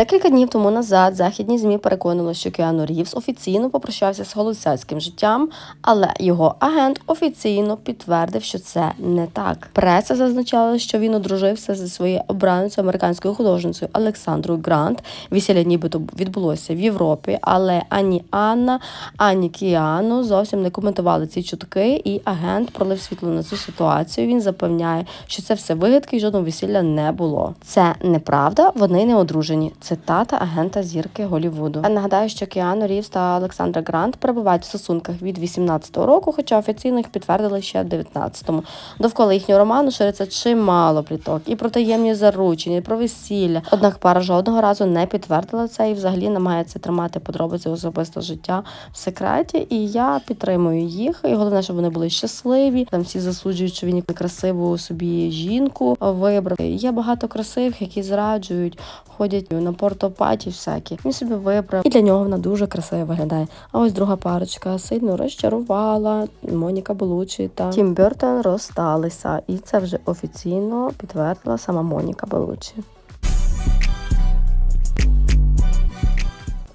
Декілька днів тому назад західні змі переконали, що Кіану Рівс офіційно попрощався з холостяцьким життям, але його агент офіційно підтвердив, що це не так. Преса зазначала, що він одружився зі своєю обраницею американською художницею Олександрою Грант. Весілля нібито відбулося в Європі, але ані Анна, ані Кіану зовсім не коментували ці чутки, і агент пролив світло на цю ситуацію. Він запевняє, що це все вигадки і жодного весілля не було. Це неправда, вони не одружені. Цитата агента зірки Голівуду. Нагадаю, що Кіану Рівс та Олександра Грант перебувають в стосунках від 18-го року, хоча офіційно їх підтвердили ще в 19-му. Довкола їхнього роману шириться чимало пліток і про таємні заручення, і про весілля. Однак пара жодного разу не підтвердила це і взагалі намагається тримати подробиці особистого життя в секреті. І я підтримую їх. І головне, щоб вони були щасливі. Там всі засуджують, що він красиву собі жінку вибрав. Є багато красивих, які зраджують, ходять на портопаті всякі. Він собі вибрав. І для нього вона дуже красиво виглядає. А ось друга парочка сильно розчарувала. Моніка Белучі та Тім Бертон розсталися. І це вже офіційно підтвердила сама Моніка Белучі.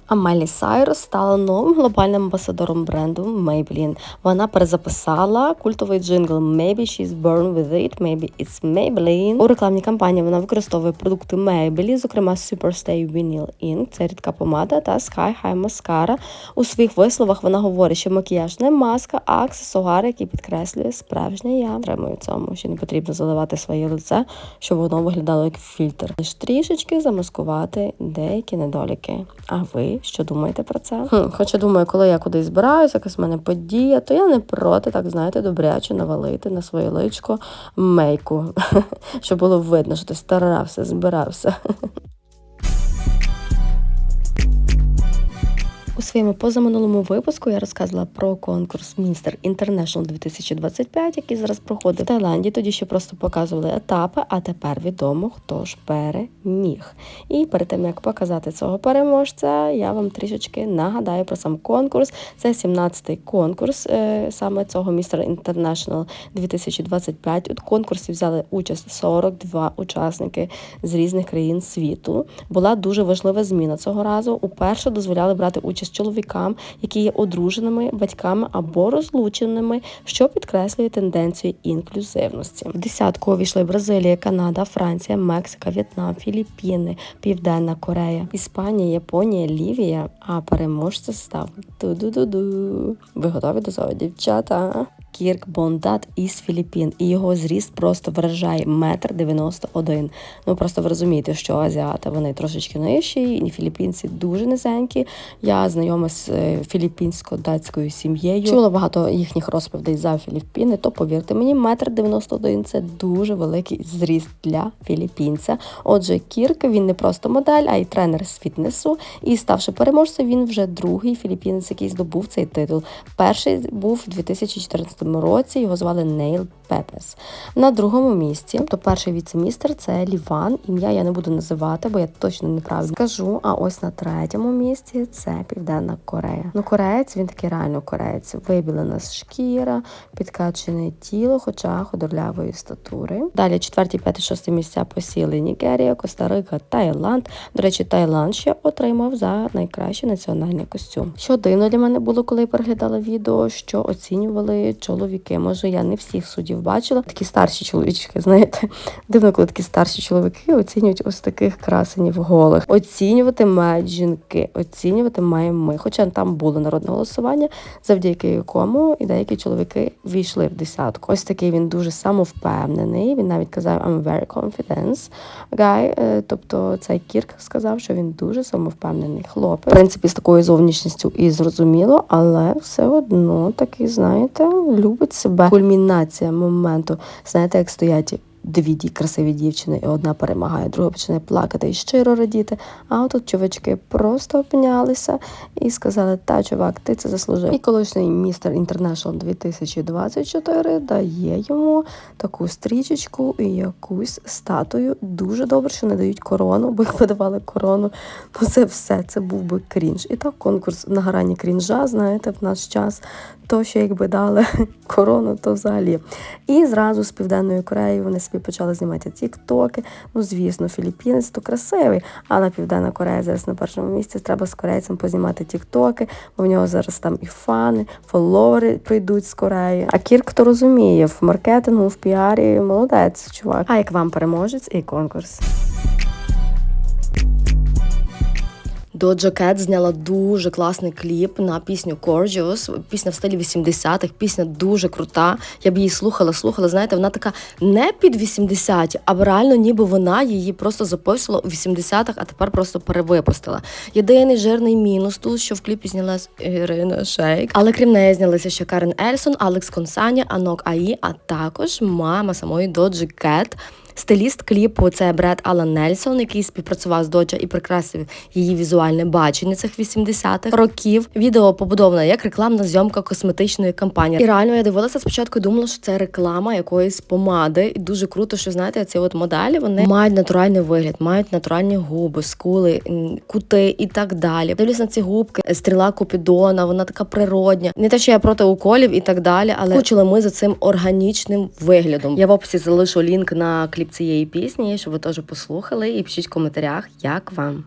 А Майлі Сайрус стала новим глобальним амбасадором бренду Maybelline. Вона перезаписала культовий джингл Maybe she's born with it, maybe it's Maybelline. У рекламній кампанії вона використовує продукти Maybelline, зокрема Superstay Vinyl Ink, це рідка помада та Sky High Mascara. У своїх висловах вона говорить, що макіяж не маска, а аксесуар, який підкреслює справжнє я. Тримаю цьому, що не потрібно заливати своє лице, щоб воно виглядало як фільтр. Лиш трішечки замаскувати деякі недоліки. А ви? Що думаєте про це? Хм, Хоча думаю, коли я кудись збираюся, якась в мене подія, то я не проти, так знаєте, добряче навалити на своє личко мейку, щоб було видно, що ти старався, збирався. У своєму позаминулому випуску я розказувала про конкурс Мінстер International 2025, який зараз проходить в Таїланді. Тоді ще просто показували етапи, а тепер відомо, хто ж переміг. І перед тим як показати цього переможця, я вам трішечки нагадаю про сам конкурс. Це 17-й конкурс е, саме цього Містер International 2025. У конкурсі взяли участь 42 учасники з різних країн світу. Була дуже важлива зміна цього разу. Уперше дозволяли брати участь чоловікам, які є одруженими батьками або розлученими, що підкреслює тенденцію інклюзивності. В десятку увійшли Бразилія, Канада, Франція, Мексика, В'єтнам, Філіппіни, Південна Корея, Іспанія, Японія, Лівія. А переможця став ту-ду-ду-ду. Ви готові до цього, дівчата? Кірк Бондат із Філіппін, і його зріст просто вражає метр дев'яносто один. Ну просто ви розумієте, що азіати вони трошечки нижчі, і філіппінці дуже низенькі. Я знайома з е, філіппінсько-датською сім'єю. Чула багато їхніх розповідей за Філіппіни. То повірте мені, метр дев'яносто один це дуже великий зріст для філіппінця. Отже, Кірк він не просто модель, а й тренер з фітнесу. І ставши переможцем, він вже другий філіппінець, який здобув цей титул. Перший був у 2014 році. Його звали Нейл Пепес. На другому місці, тобто перший віцемістер це Ліван. Ім'я я не буду називати, бо я точно неправильно скажу. А ось на третьому місці це Південна Корея. Ну, кореєць він такий реально кореєць. Вибілена шкіра, підкачене тіло, хоча худорлявої статури. Далі четверті, п'яте, шосте місця посіли Нігерія, Коста-Рика, Таїланд. До речі, Таїланд ще отримав за найкращий національний костюм. Що дивно для мене було, коли я переглядала відео, що оцінювали чоловіки. Може, я не всіх суддів бачила. Такі старші чоловічки, знаєте, дивно, коли такі старші чоловіки оцінюють ось таких красенів голих. Оцінювати мають жінки, оцінювати маємо ми. Хоча там було народне голосування, завдяки якому і деякі чоловіки війшли в десятку. Ось такий він дуже самовпевнений. Він навіть казав I'm very confident guy. Е, Тобто цей Кірк сказав, що він дуже самовпевнений хлопець. В принципі, з такою зовнішністю і зрозуміло, але все одно такий, знаєте, любить себе. Кульмінація моменту. Знаєте, як стоять дві ді- красиві дівчини, і одна перемагає, друга починає плакати і щиро радіти. А отут чувачки просто обнялися і сказали: Та, чувак, ти це заслужив. І колишній містер Інтернешнл 2024 дає йому таку стрічечку і якусь статую. Дуже добре, що не дають корону, бо якби давали корону, ну це все, це був би крінж. І так конкурс на грані крінжа, знаєте, в наш час. То, що якби дали корону, то взагалі. І зразу з Південної Кореї вони собі почали знімати тіктоки. Ну, звісно, філіппінець то красивий, але Південна Корея зараз на першому місці. Треба з корейцем познімати тіктоки, бо в нього зараз там і фани, фоловери прийдуть з Кореї. А Кірк то розуміє в маркетингу, в піарі молодець, чувак. А як вам переможець і конкурс? Доджа Кет зняла дуже класний кліп на пісню Gorgeous. Пісня в стилі 80-х, пісня дуже крута. Я б її слухала, слухала. Знаєте, вона така не під 80-ті, а реально ніби вона її просто записувала у 80-х, а тепер просто перевипустила. Єдиний жирний мінус тут, що в кліпі знялась Ірина Шейк. Але крім неї знялися ще Карен Ельсон, Алекс Консаня, Анок Аї, а також мама самої Доджі Кет. Стиліст кліпу це Бред Алан Нельсон, який співпрацював з Доджа і прикрасив її візуальне бачення цих 80-х років. Відео побудовано як рекламна зйомка косметичної кампанії. І реально я дивилася спочатку. Думала, що це реклама якоїсь помади. І дуже круто, що знаєте, ці от моделі вони мають натуральний вигляд, мають натуральні губи, скули, кути і так далі. Дивлюсь на ці губки, стріла Купідона, вона така природня. Не те, що я проти уколів і так далі, але скучили ми за цим органічним виглядом. Я в описі залишу лінк на кліп цієї пісні, щоб ви теж послухали і пишіть в коментарях, як вам.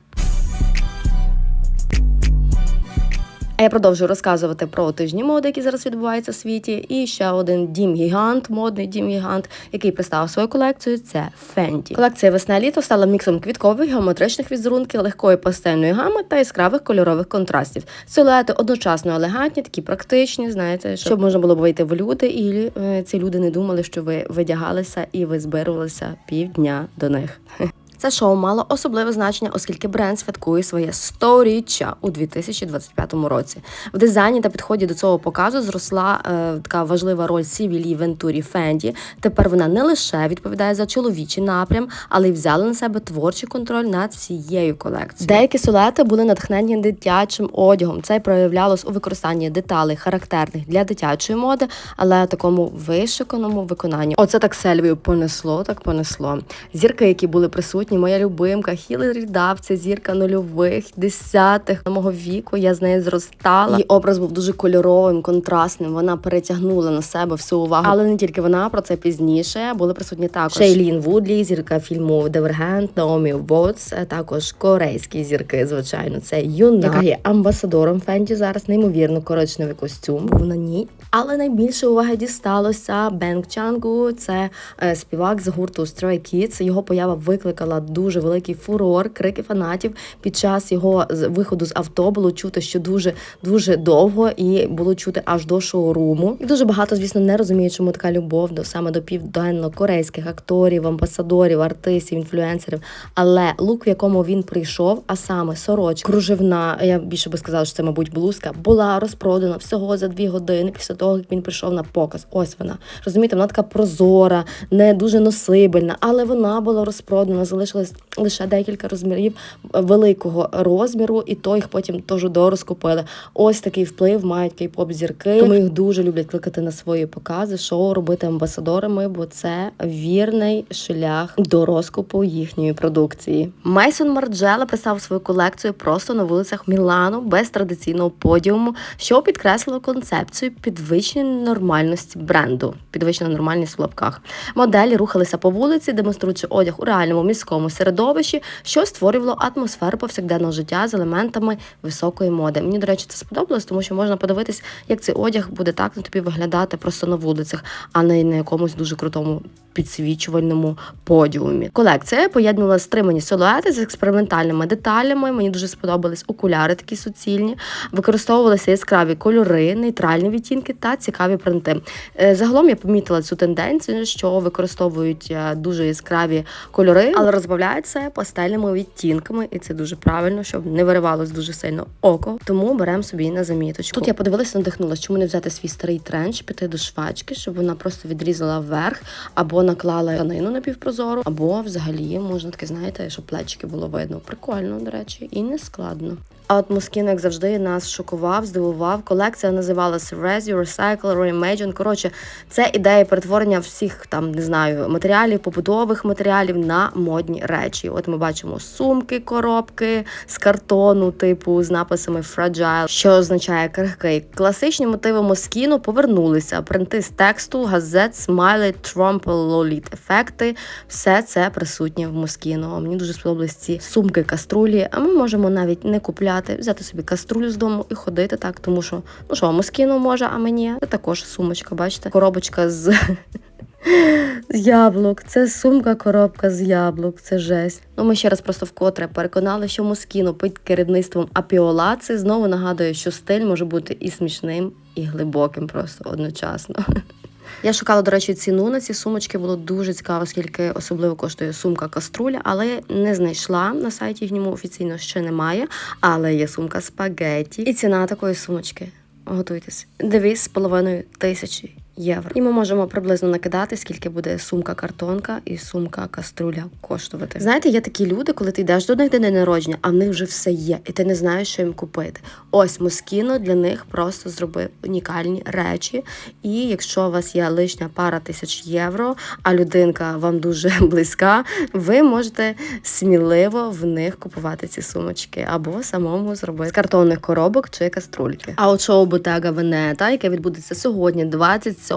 А я продовжую розказувати про тижні моди, які зараз відбуваються в світі. І ще один дім гігант, модний дім гігант, який представив свою колекцію. Це Fenty. Колекція весна літо стала міксом квіткових, геометричних візерунків, легкої пастельної гами та яскравих кольорових контрастів. Силуети одночасно елегантні, такі практичні. Знаєте, щоб можна було б вийти в люди, і е, ці люди не думали, що ви видягалися і ви збирувалися півдня до них. Це шоу мало особливе значення, оскільки бренд святкує своє сторіччя у 2025 році. В дизайні та підході до цього показу зросла е, така важлива роль Сівілі Вентурі Фенді. Тепер вона не лише відповідає за чоловічий напрям, але й взяла на себе творчий контроль над всією колекцією. Деякі силуети були натхнені дитячим одягом. Це проявлялось у використанні деталей, характерних для дитячої моди, але такому вишиканому виконанні. Оце так сельвію понесло, так понесло. Зірки, які були присутні присутні моя любимка Хіларі Дав, це зірка нульових, десятих мого віку. Я з нею зростала. Її образ був дуже кольоровим, контрастним. Вона перетягнула на себе всю увагу. Але не тільки вона про це пізніше. Були присутні також Шейлін Вудлі, зірка фільму Дивергент, Наомі Боц, також корейські зірки. Звичайно, це Юна, яка є амбасадором Фенті зараз. Неймовірно коричневий костюм був на ній. Але найбільше уваги дісталося Бенк Чангу. Це е, співак з гурту Stray Kids. Його поява викликала дуже великий фурор, крики фанатів. Під час його виходу з авто було чути, що дуже дуже довго, і було чути аж до шоуруму. І дуже багато, звісно, не розуміють, чому така любов до саме до південно-корейських акторів, амбасадорів, артистів, інфлюенсерів. Але лук, в якому він прийшов, а саме сорочка, кружевна, я більше би сказала, що це, мабуть, блузка, була розпродана всього за дві години після того, як він прийшов на показ. Ось вона. Розумієте, вона така прозора, не дуже носибельна, але вона була розпродана, залишилось лише декілька розмірів великого розміру, і то їх потім теж дорозкупили. Ось такий вплив мають кей-поп зірки. Тому їх дуже люблять кликати на свої покази, шоу робити амбасадорами, бо це вірний шлях до розкупу їхньої продукції. Мейсон Марджела представив свою колекцію просто на вулицях Мілану без традиційного подіуму, що підкреслило концепцію підвищення нормальності бренду, підвищена нормальність в лапках. Моделі рухалися по вулиці, демонструючи одяг у реальному міському середовищі, що створювало атмосферу повсякденного життя з елементами високої моди. Мені, до речі, це сподобалось, тому що можна подивитись, як цей одяг буде так на тобі виглядати просто на вулицях, а не на якомусь дуже крутому підсвічувальному подіумі. Колекція поєднувала стримані силуети з експериментальними деталями. Мені дуже сподобались окуляри, такі суцільні, використовувалися яскраві кольори, нейтральні відтінки та цікаві принти. Е, загалом я помітила цю тенденцію, що використовують е, дуже яскраві кольори, але розбавляють це пастельними відтінками, і це дуже правильно, щоб не виривалось дуже сильно око. Тому беремо собі на заміточку. Тут я подивилася, надихнулася, чому не взяти свій старий тренч, піти до швачки, щоб вона просто відрізала вверх або наклала тканину напівпрозору, або взагалі можна таке, знаєте, щоб плечики було видно. Прикольно, до речі, і не складно. А от Москін, як завжди, нас шокував, здивував. Колекція називалася Rescue, Recycle, Reimagine. Коротше, це ідея перетворення всіх там, не знаю, матеріалів, побутових матеріалів на модні унікальні речі. От ми бачимо сумки, коробки з картону, типу з написами Fragile, що означає крихкий. Класичні мотиви Москіно повернулися. Принти з тексту, газет, смайли, тромпел, лоліт, ефекти. Все це присутнє в Москіно. Мені дуже сподобались ці сумки, каструлі. А ми можемо навіть не купляти, взяти собі каструлю з дому і ходити так, тому що ну що, Москіно може, а мені це також сумочка. Бачите, коробочка з. З яблук, це сумка, коробка з яблук, це жесть. Ну ми ще раз просто вкотре переконали, що Москіно під керівництвом Апіолаци знову нагадує, що стиль може бути і смішним, і глибоким просто одночасно. Я шукала, до речі, ціну на ці сумочки. Було дуже цікаво, скільки особливо коштує сумка каструля, але не знайшла на сайті їхньому офіційно ще немає. Але є сумка спагетті. І ціна такої сумочки. Готуйтесь. Дві з половиною тисячі євро. І ми можемо приблизно накидати, скільки буде сумка картонка і сумка каструля коштувати. Знаєте, є такі люди, коли ти йдеш до них день народження, а в них вже все є, і ти не знаєш, що їм купити. Ось Москіно для них просто зробив унікальні речі. І якщо у вас є лишня пара тисяч євро, а людинка вам дуже близька, ви можете сміливо в них купувати ці сумочки або самому зробити з картонних коробок чи каструльки. А от шоу Ботега Венета, яке відбудеться сьогодні, 27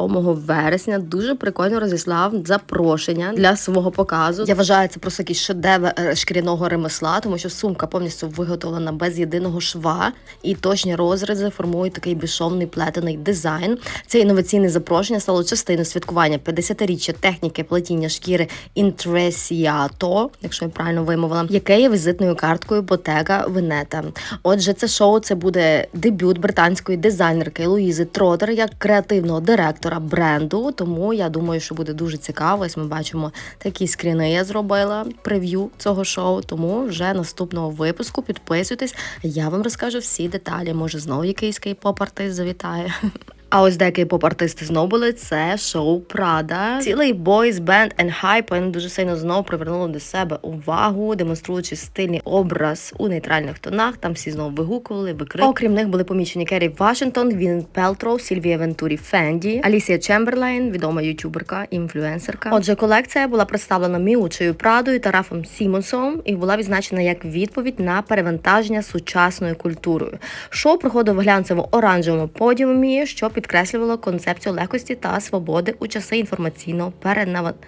вересня, дуже прикольно розіслав запрошення для свого показу. Я вважаю це просто якийсь шедевр е, шкіряного ремесла, тому що сумка повністю виготовлена без єдиного шва, і точні розрізи формують такий безшовний плетений дизайн. Це інноваційне запрошення стало частиною святкування 50-річчя техніки плетіння шкіри Інтресіато, якщо я правильно вимовила, яке є візитною карткою Ботега Венета. Отже, це шоу це буде дебют британської дизайнерки Луїзи Тротер як креативного директора бренду. Тому я думаю, що буде дуже цікаво. Ось ми бачимо такі скріни. Я зробила прев'ю цього шоу. Тому вже наступного випуску підписуйтесь. Я вам розкажу всі деталі. Може, знову якийсь кей-поп артист завітає. А ось деякі поп-артисти знову були. Це шоу Прада. Цілий бойс бенд and Hype дуже сильно знову привернули до себе увагу, демонструючи стильний образ у нейтральних тонах. Там всі знову вигукували, викрикували. Окрім них були помічені Керрі Вашингтон, Він Пелтроу, Сільвія Вентурі Фенді, Алісія Чемберлейн, відома ютуберка, інфлюенсерка. Отже, колекція була представлена Міучею Прадою та Рафом Сімонсом і була відзначена як відповідь на перевантаження сучасною культурою. Шоу проходив в глянцево оранжевому подіумі, що підкреслювало концепцію легкості та свободи у часи інформаційного перенавантаження.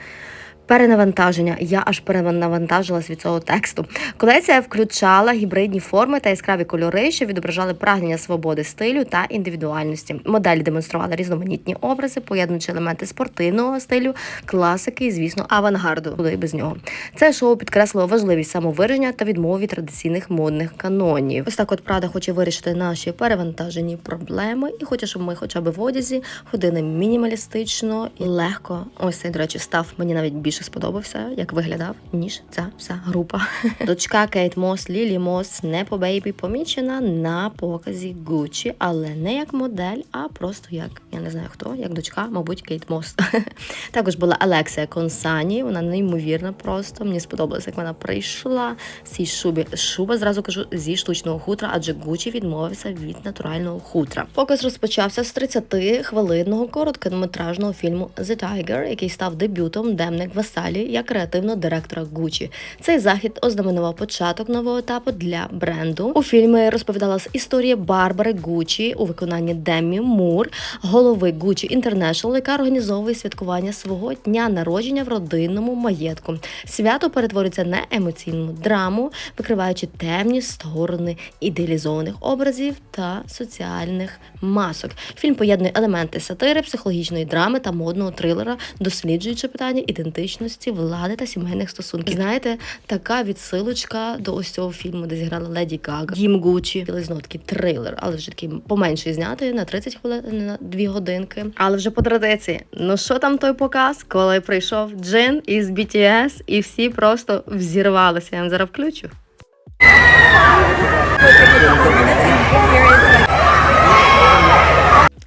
Перенавантаження. Я аж перенавантажилась від цього тексту. Колекція включала гібридні форми та яскраві кольори, що відображали прагнення свободи стилю та індивідуальності. Моделі демонстрували різноманітні образи, поєднуючи елементи спортивного стилю, класики і, звісно, авангарду. Куди без нього. Це шоу підкреслило важливість самовираження та відмову від традиційних модних канонів. Ось так, от Прада хоче вирішити наші перевантажені проблеми і хоче, щоб ми, хоча б в одязі, ходили мінімалістично і легко. Ось цей, до речі, став мені навіть більше сподобався, як виглядав, ніж ця вся група. Дочка Кейт Мос, Лілі Мос, не по бейбі помічена на показі Гуччі, але не як модель, а просто як я не знаю хто, як дочка, мабуть, Кейт Мос. Також була Алексія Консані. Вона неймовірна просто. Мені сподобалося, як вона прийшла в цій шубі. Шуба зразу кажу зі штучного хутра, адже Гуччі відмовився від натурального хутра. Показ розпочався з 30-хвилинного короткометражного фільму The Tiger, який став дебютом Демник Васалі як креативного директора Гуччі. Цей захід ознаменував початок нового етапу для бренду. У фільмі розповідалась історія Барбари Гуччі у виконанні Демі Мур, голови Гуччі International, яка організовує святкування свого дня народження в родинному маєтку. Свято перетворюється на емоційну драму, викриваючи темні сторони ідеалізованих образів та соціальних масок. Фільм поєднує елементи сатири, психологічної драми та модного трилера, досліджуючи питання ідентичності, влади та сімейних стосунків. Знаєте, така відсилочка до ось цього фільму, де зіграла Леді Гага, Дім Гуччі, знову такий трилер, але вже такий поменший знятий на 30 хвилин, на 2 годинки. Але вже по традиції. Ну що там той показ, коли прийшов Джин із BTS, і всі просто взірвалися. Я вам зараз включу.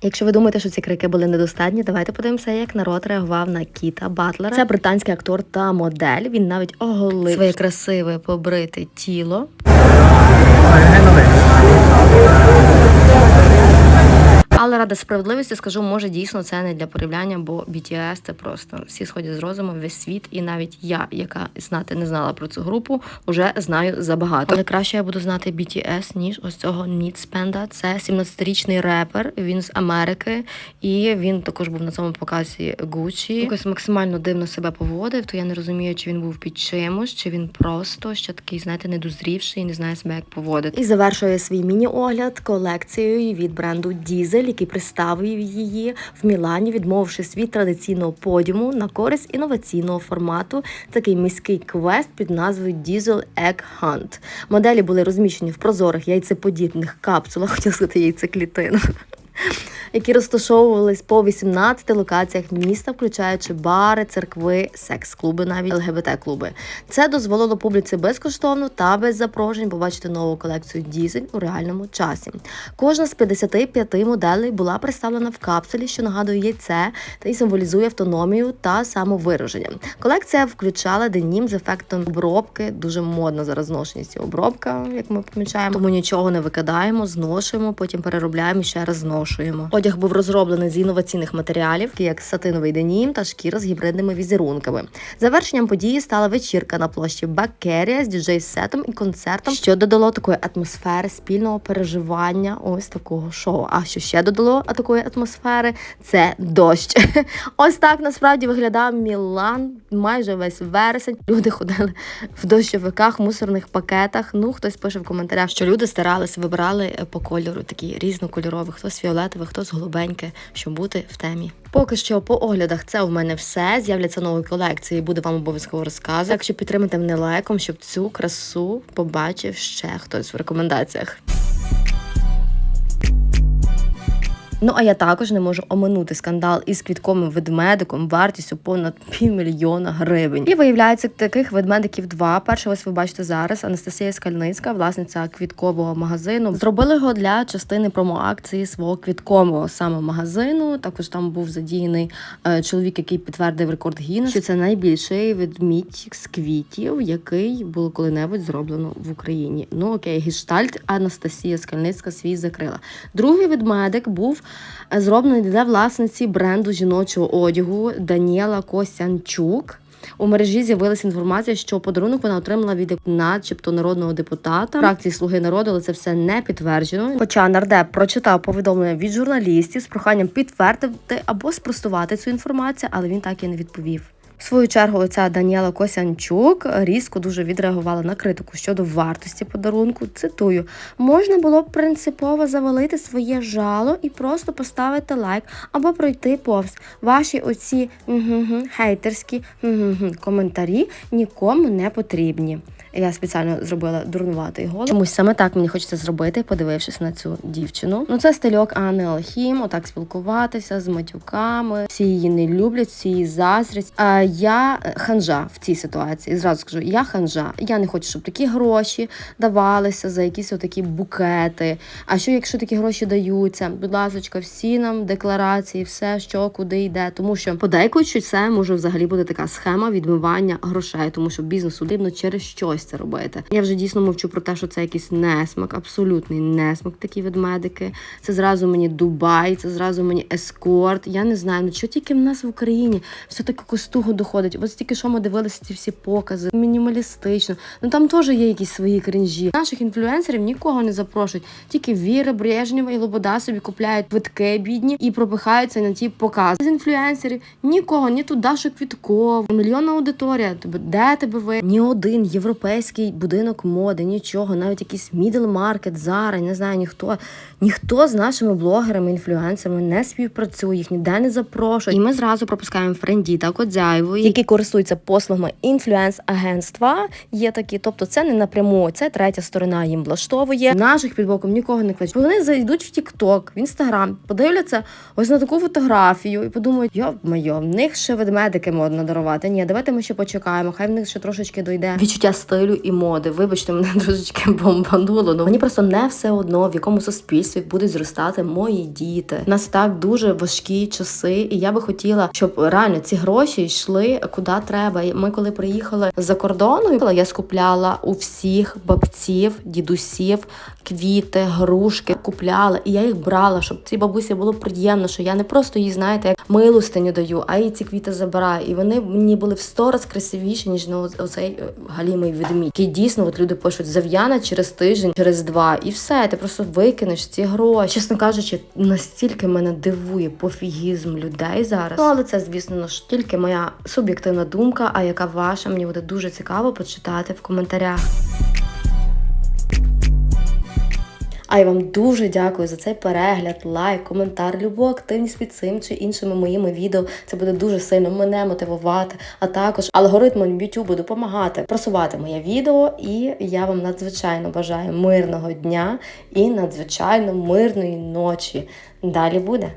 Якщо ви думаєте, що ці крики були недостатні, давайте подивимося, як народ реагував на Кіта Батлера. Це британський актор та модель. Він навіть оголив своє красиве побрите тіло. Але ради справедливості скажу, може дійсно це не для порівняння, бо BTS це просто всі сходять з розуму, весь світ, і навіть я, яка знати не знала про цю групу, вже знаю забагато. Але краще я буду знати BTS, ніж ось цього Нідспенда. Це 17-річний репер. Він з Америки, і він також був на цьому показі Gucci. Якось максимально дивно себе поводив. То я не розумію, чи він був під чимось, чи він просто ще такий, знаєте, недозрівший і не знає себе як поводити. І завершує свій міні-огляд колекцією від бренду Дізель, який представив її в Мілані, відмовившись від традиційного подіуму на користь інноваційного формату. Такий міський квест під назвою Diesel Egg Hunt. Моделі були розміщені в прозорих яйцеподібних капсулах, хотів сказати яйцеклітинах. Які розташовувались по 18 локаціях міста, включаючи бари, церкви, секс-клуби, навіть ЛГБТ-клуби. Це дозволило публіці безкоштовно та без запрошень побачити нову колекцію дізель у реальному часі. Кожна з 55 моделей була представлена в капсулі, що нагадує яйце та й символізує автономію та самовираження. Колекція включала денім з ефектом обробки. Дуже модна зараз зношеність обробка, як ми помічаємо. Тому нічого не викидаємо, зношуємо, потім переробляємо і ще раз зношуємо. Був розроблений з інноваційних матеріалів, як сатиновий денім та шкіра з гібридними візерунками. Завершенням події стала вечірка на площі Бакерія з діджей-сетом і концертом, що додало такої атмосфери спільного переживання. Ось такого шоу. А що ще додало такої атмосфери? Це дощ. Ось так насправді виглядав Мілан майже весь вересень. Люди ходили в дощовиках, мусорних пакетах. Ну хтось пише в коментарях, що люди старалися, вибирали по кольору такі різнокольорові, хтось фіолетовий, хтось голубеньке, щоб бути в темі. Поки що по оглядах це у мене все. З'являться нові колекції, буде вам обов'язково розказувати. Так що підтримайте мене лайком, щоб цю красу побачив ще хтось в рекомендаціях. Ну а я також не можу оминути скандал із квітковим ведмедиком вартістю понад півмільйона гривень. І виявляється, таких ведмедиків два. Перший ось ви бачите зараз. Анастасія Скальницька, власниця квіткового магазину, зробили його для частини промоакції свого квіткового саме магазину. Також там був задіяний е, чоловік, який підтвердив рекорд Гіннес, що це найбільший ведмідь з квітів, який було коли-небудь зроблено в Україні. Ну окей, гештальт Анастасія Скальницька свій закрила. Другий ведмедик був зроблений для власниці бренду жіночого одягу Даніела Косянчук. У мережі з'явилася інформація, що подарунок вона отримала від начебто народного депутата фракції Слуги народу, але це все не підтверджено. Хоча нардеп прочитав повідомлення від журналістів з проханням підтвердити або спростувати цю інформацію, але він так і не відповів. В свою чергу, оця Даніела Косянчук різко дуже відреагувала на критику щодо вартості подарунку. Цитую: можна було б принципово завалити своє жало і просто поставити лайк або пройти повз. Ваші оці хейтерські коментарі нікому не потрібні. Я спеціально зробила дурнуватий голос. Чомусь саме так мені хочеться зробити, подивившись на цю дівчину. Ну це стильок Анни Алхім, отак спілкуватися з матюками. Всі її не люблять, всі її заздрять. А я ханжа в цій ситуації. Зразу скажу, я ханжа. Я не хочу, щоб такі гроші давалися за якісь отакі букети. А що, якщо такі гроші даються? Будь ласка, всі нам декларації, все, що куди йде. Тому що подейкують, що це може взагалі бути така схема відмивання грошей, тому що бізнесу потрібно через щось це робити. Я вже дійсно мовчу про те, що це якийсь несмак, абсолютний несмак. Такі ведмедики. Це зразу мені Дубай, це зразу мені ескорт. Я не знаю, ну що тільки в нас в Україні все таке костугу доходить. Ось тільки що ми дивилися ці всі покази, мінімалістично. Ну там теж є якісь свої крінжі. Наших інфлюенсерів нікого не запрошують. Тільки Віра Брежнєва і Лобода собі купляють квитки бідні і пропихаються на ті покази. З інфлюенсерів нікого, ні тут Дашу Квітков, мільйонна аудиторія. Тобі де тебе ви? Ні один європейський будинок моди, нічого, навіть якийсь мідл маркет, зара, не знаю, ніхто. Ніхто з нашими блогерами, інфлюенсерами не співпрацює, їх ніде не запрошують. І ми зразу пропускаємо френді та Кодзяєвої, які користуються послугами інфлюенс-агентства. Є такі, тобто це не напряму, це третя сторона їм влаштовує. Наших під боком нікого не кличуть. Вони зайдуть в Тікток, в Інстаграм, подивляться ось на таку фотографію і подумають, йо моє, в них ще ведмедики модно дарувати. Ні, давайте ми ще почекаємо. Хай в них ще трошечки дойде відчуття стилю. Стилю і моди. Вибачте, мене трошечки бомбануло. Ну мені просто не все одно, в якому суспільстві будуть зростати мої діти. У нас так дуже важкі часи, і я би хотіла, щоб реально ці гроші йшли куди треба. Ми коли приїхали за кордону, я скупляла у всіх бабців, дідусів квіти, грушки купляла, і я їх брала, щоб цій бабусі було приємно, що я не просто їй, знаєте, як милостиню даю, а і ці квіти забираю. І вони мені були в сто раз красивіші, ніж ну, оцей е, галімий відмій. які дійсно от люди пишуть зав'яна через тиждень, через два, і все. Ти просто викинеш ці гроші. Чесно кажучи, настільки мене дивує пофігізм людей зараз. Ну але це, звісно ж, тільки моя суб'єктивна думка. А яка ваша? Мені буде дуже цікаво почитати в коментарях. А я вам дуже дякую за цей перегляд, лайк, коментар, любу активність під цим чи іншими моїми відео. Це буде дуже сильно мене мотивувати, а також алгоритмом YouTube допомагати просувати моє відео. І я вам надзвичайно бажаю мирного дня і надзвичайно мирної ночі. Далі буде.